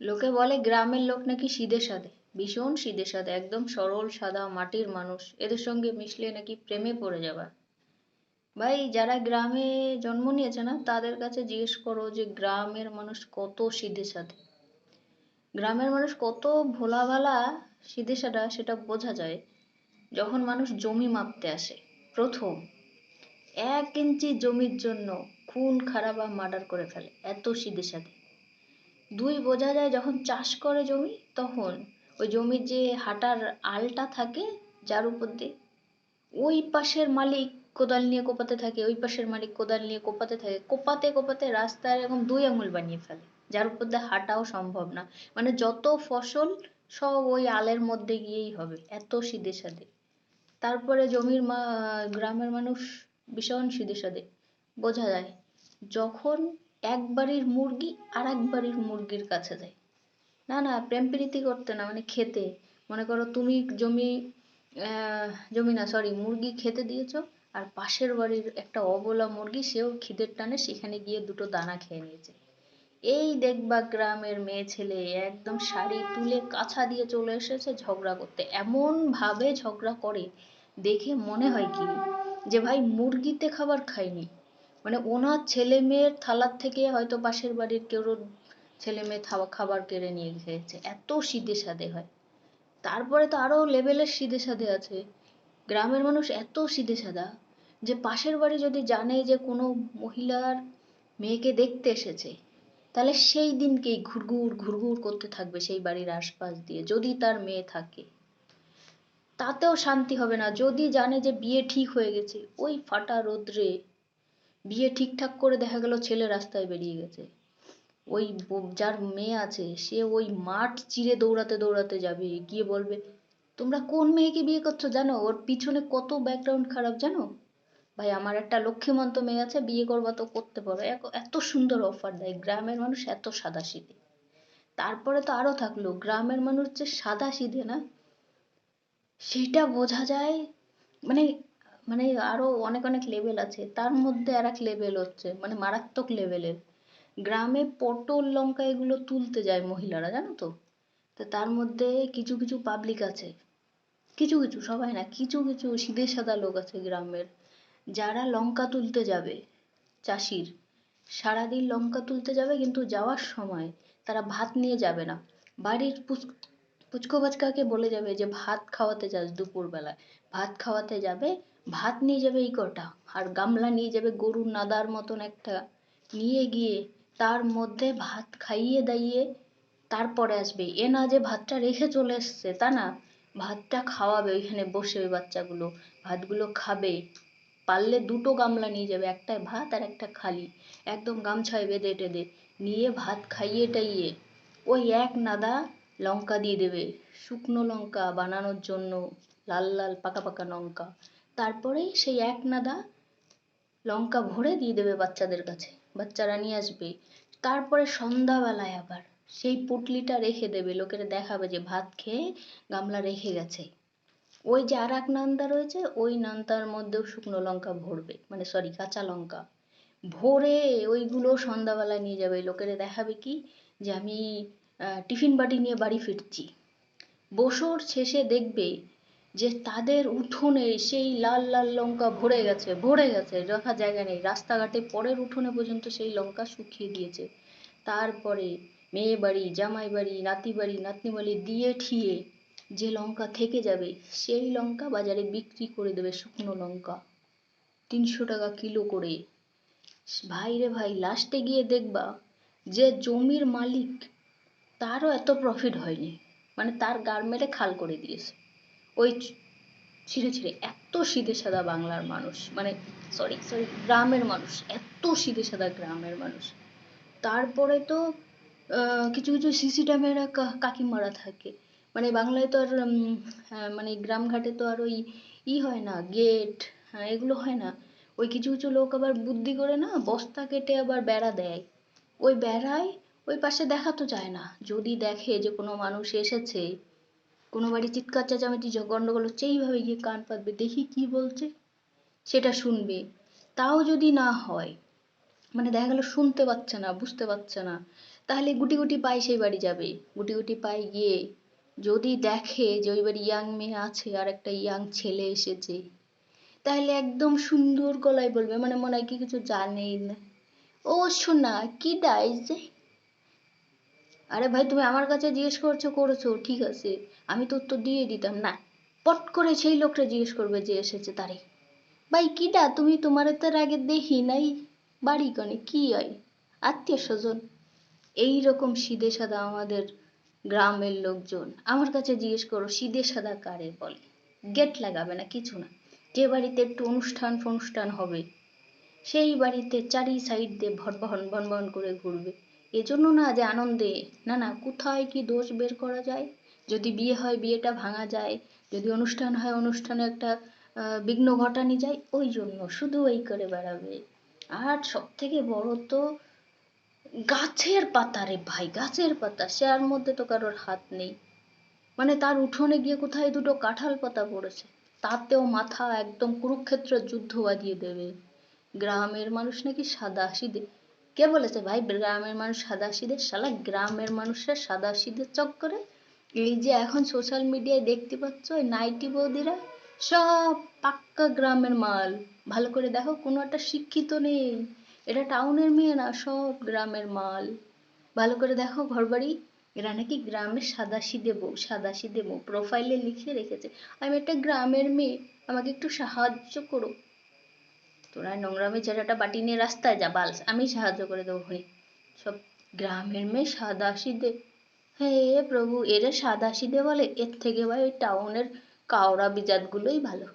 লোকে বলে গ্রামের লোক নাকি সিধে সাধে। ভীষণ সিধে সাধে, একদম সরল, সাদা, মাটির মানুষ। এদের সঙ্গে মিশলে নাকি প্রেমে পড়ে যাবা। ভাই, যারা গ্রামে জন্ম নিয়েছে না, তাদের কাছে জিজ্ঞেস করো যে গ্রামের মানুষ কত সিধে সাধে। গ্রামের মানুষ কত ভোলা ভালা সিধে সাদা সেটা বোঝা যায় যখন মানুষ জমি মাপতে আসে। প্রথম, এক ইঞ্চি জমির জন্য খুন, খারাপ বা মার্ডার করে ফেলে। এত সিধে সাধে। দুই বোঝা যায় যখন চাষ করে জমি, তখন ওই জমির যে হাঁটার আলটা থাকে, যার উপর দিয়ে ওই পাশের মালিক কোদাল নিয়ে কোপাতে থাকে, ওই পাশের মালিক কোদাল নিয়ে কোপাতে থাকে, কোপাতে কোপাতে রাস্তায় এরকম দুই আঙুল বানিয়ে ফেলে, যার উপর দিয়ে হাঁটাও সম্ভব না। মানে যত ফসল, সব ওই আলের মধ্যে গিয়েই হবে, এত সিধে সাধে। তারপরে জমির মা, গ্রামের মানুষ ভীষণ সিধে সাধে। বোঝা যায়, যখন এক বাড়ির মুরগি আর এক বাড়ির মুরগির কাছে যায়। না না, প্রেম প্রীতি করতে না মানে খেতে। মনে করো তুমি জমি জমি না সরি মুরগি খেতে দিয়েছ আর পাশের বাড়ির একটা অবলা মুরগি সেও খিদের টানে সেখানে গিয়ে দুটো দানা খেয়ে নিয়েছে। এই দেখবা গ্রামের মেয়ে ছেলে একদম শাড়ি তুলে কাছা দিয়ে চলে এসেছে ঝগড়া করতে। এমন ভাবে ঝগড়া করে, দেখে মনে হয় কি যে ভাই মুরগিতে খাবার খায়নি। মানে ওনার ছেলে মেয়ের থালার থেকে হয়তো পাশের বাড়ির কেউ ছেলে মেয়ে খাবার কেড়ে নিয়ে খেয়েছে এত সিধে সাধে হয়। তারপরে তো আরও লেভেলের সিধে সাধে আছে। গ্রামের মানুষ এত সিধে সাদা যে পাশের বাড়ি যদি জানে যে কোনো মহিলার মেয়েকে দেখতে এসেছে, তাহলে সেই দিনকেই ঘুরঘুর ঘুরঘুর করতে থাকবে সেই বাড়ির আশপাশ দিয়ে, যদি তার মেয়ে থাকে। তাতেও শান্তি হবে না। যদি জানে যে বিয়ে ঠিক হয়ে গেছে, ওই ফাটা রোদ্রে বিয়ে ঠিকঠাক করে দেখা গেল ছেলে রাস্তায় বেরিয়ে গেছে। ওই যার মেয়ে আছে, সে ওই মাঠ চিরে দৌড়াতে দৌড়াতে যাবে, গিয়ে বলবে, তোমরা কোন মেয়েকে বিয়ে করছ জানো? ওর পিছনে কত ব্যাকগ্রাউন্ড খারাপ জানো? ভাই, আমার একটা লক্ষ্মীমন্ত মেয়ে আছে, বিয়ে করবা তো করতে পারো। এত সুন্দর অফার দেয়, গ্রামের মানুষ এত সাদা সিধে। তারপরে তো আরও থাকল, গ্রামের মানুষ যে সাদা সিধে না, সেটা বোঝা যায় মানে মানে আরও অনেক অনেক লেভেল আছে। তার মধ্যে আর এক লেভেল হচ্ছে মানে মারাত্মক লেভেলের গ্রামে পটল, লঙ্কা এগুলো তুলতে যায় মহিলারা, জানো তো? তো তার মধ্যে কিছু কিছু পাবলিক আছে। কিছু কিছু, সবাই না, কিছু কিছু সিধে সাদা লোক আছে গ্রামের। যারা লঙ্কা তুলতে যাবে, চাষির, সারাদিন লঙ্কা তুলতে যাবে কিন্তু যাওয়ার সময় তারা ভাত নিয়ে যাবে না। বাড়ির পুচকো বাচ্চাকে বলে যাবে যে, ভাত খাওয়াতে যাস দুপুরবেলায়। ভাত খাওয়াতে যাবে ভাত নিয়ে যাবে এই কটা আর গামলা নিয়ে যাবে গরুর নাদার মতন একটা। নিয়ে গিয়ে তার মধ্যে ভাত খাইয়ে দাইয়ে তারপরে আসবে। এ না যে ভাতটা রেখে চলে এসছে, তা না। ভাতটা খাওয়াবে ওইখানে বসে ওই বাচ্চাগুলো। ভাতগুলো খাবে। পারলে দুটো গামলা নিয়ে যাবে, একটা ভাত আর একটা খালি। একদম গামছায় বেঁধে টেঁধে নিয়ে ভাত খাইয়ে টাইয়ে ওই এক নাদা লঙ্কা দিয়ে দেবে। শুকনো লঙ্কা বানানোর জন্য, লাল লাল পাকা পাকা লঙ্কা। তারপরে সেই এক নাদা লঙ্কা ভরে দিয়ে দেবে বাচ্চাদের কাছে। বাচ্চারা নিয়ে আসবে। তারপরে সন্ধ্যাবেলায় আবার সেই পুটলিটা রেখে দেবে। লোকেরা দেখাবে যে ভাত খেয়ে গামলা রেখে গেছে। ওই যে আর এক নান্দা রয়েছে, ওই নান্দার মধ্যেও শুকনো লঙ্কা ভরবে। মানে সরি কাঁচা লঙ্কা। ভরে ওইগুলো সন্ধ্যাবেলায় নিয়ে যাবে। লোকেরা দেখাবে কি? যে আমি টিফিন বাটি নিয়ে বাড়ি ফিরছি। বছর শেষে দেখবে যে তাদের উঠোনে সেই লাল লাল লঙ্কা ভরে গেছে ভরে গেছে, রাখার জায়গা নেই। রাস্তাঘাটে পরের উঠোনে পর্যন্ত সেই লঙ্কা শুকিয়ে দিয়েছে তারপরে মেয়ে বাড়ি, জামাই বাড়ি, নাতি বাড়ি, নাতনি বাড়ি দিয়ে ঠিয়ে যে লঙ্কা থেকে যাবে, সেই লঙ্কা বাজারে বিক্রি করে দেবে শুকনো লঙ্কা। তিনশো টাকা কিলো করে। ভাই রে ভাই, লাস্টে গিয়ে দেখবা যে জমির মালিক তারও এত প্রফিট হয়নি। মানে তার গার খাল করে দিয়েছে। ওই ছিঁড়ে ছিঁড়ে এত সিধে সাদা বাংলার মানুষ মানে সরি সরি গ্রামের মানুষ, এত সিধে সাদা গ্রামের মানুষ। তারপরে তো কিছু কিছু সিসি ক্যামেরা কাকিমারা থাকে। মানে বাংলায় তো আর মানে গ্রামঘাটে তো আর ওই ই হয় না গেট হ্যাঁ এগুলো হয় না। ওই কিছু কিছু লোক আবার বুদ্ধি করে না, বস্তা কেটে আবার বেড়া দেয়। ওই বেড়ায় ওই পাশে দেখা তো যায় না। যদি দেখে যে কোনো মানুষ এসেছে কোনো বাড়ি চিৎকার, চেঁচামেচি গন্ডগোল হচ্ছে, এইভাবে গিয়ে কান পাতবে, দেখি কি বলছে, সেটা শুনবে। তাও যদি না হয় মানে দেখা গেল শুনতে পাচ্ছে না, বুঝতে পারছে না, তাহলে গুটি গুটি পায়ে সেই বাড়ি যাবে। গুটি গুটি পায়ে গিয়ে যদি দেখে যে ওই বাড়ি ইয়াং মেয়ে আছে আর একটা ইয়াং ছেলে এসেছে, তাহলে একদম সুন্দর গলায় বলবে মানে মনে হয় কি কিছু জানেই না। ও শোনা কি ডাইস যে আরে ভাই, তুমি আমার কাছে জিজ্ঞেস করছ, করেছ, ঠিক আছে। আমি তো উত্তর দিয়ে দিতাম, না। পট করে সেই লোকটা জিজ্ঞেস করবে যে এসেছে তারে। ভাই কিডা তুমি তোমার তার আগে দেখি নাই। বাড়ি কনে, কি হয়? আত্মীয় স্বজন। এই রকম সিদে সাদা আমাদের গ্রামের লোকজন। আমার কাছে জিজ্ঞেস করো সিদে সাদা কারে বলে? গেট লাগাবে না, কিছু না। যে বাড়িতে একটু অনুষ্ঠান ফনুষ্ঠান হবে, সেই বাড়িতে চারি সাইড দিয়ে ভন ভন ভন করে ঘুরবে। এজন্য না যে আনন্দে। না না, কোথায় কি দোষ বের করা যায়? যদি বিয়ে হয়, বিয়েটা ভাঙা যায়, যদি অনুষ্ঠান হয়, অনুষ্ঠানে একটা বিঘ্ন ঘটানি যায়, ওই জন্য শুধু এই করে বেড়াবে। আর সব থেকে বড় তো গাছের পাতা রে ভাই, গাছের পাতা সেয়ার মধ্যে তো কারোর হাত নেই। মানে তার উঠোনে গিয়ে কোথায় দুটো কাঁঠাল পাতা পড়েছে, তাতেও মাথা একদম কুরুক্ষেত্র যুদ্ধ বাজিয়ে দেবে। গ্রামের মানুষ নাকি সাদা সিধে কে বলেছে? ভাই, গ্রামের মানুষ সাদা সিধে শালা গ্রামের মানুষের সাদা সিধে চক্করে। এই যে এখন সোশ্যাল মিডিয়ায় দেখতে পাচ্ছ নাইটি বৌদিরা সব পাক্কা গ্রামের মাল। ভালো করে দেখো, কোনো একটা শিক্ষিত নেই। এটা টাউনের মেয়ে না, সব গ্রামের মাল। ভালো করে দেখো, ঘরবাড়ি, এরা নাকি গ্রামের সাদাসিধে বউ সাদাসিধে বউ। প্রোফাইলে লিখে রেখেছে, আমি একটা গ্রামের মেয়ে, আমাকে একটু সাহায্য করো। তোরা নোংরামি ছেলেটা বাটি নিয়ে রাস্তায় যা বাল আমি সাহায্য করে দেবো ভাই। সব গ্রামের মেয়ে সাদাসিধে হে প্রভু, এরা সাদাসিধে বলে। এর থেকে ভাই টাউনের কাওড়া বিজাত গুলোই ভালো।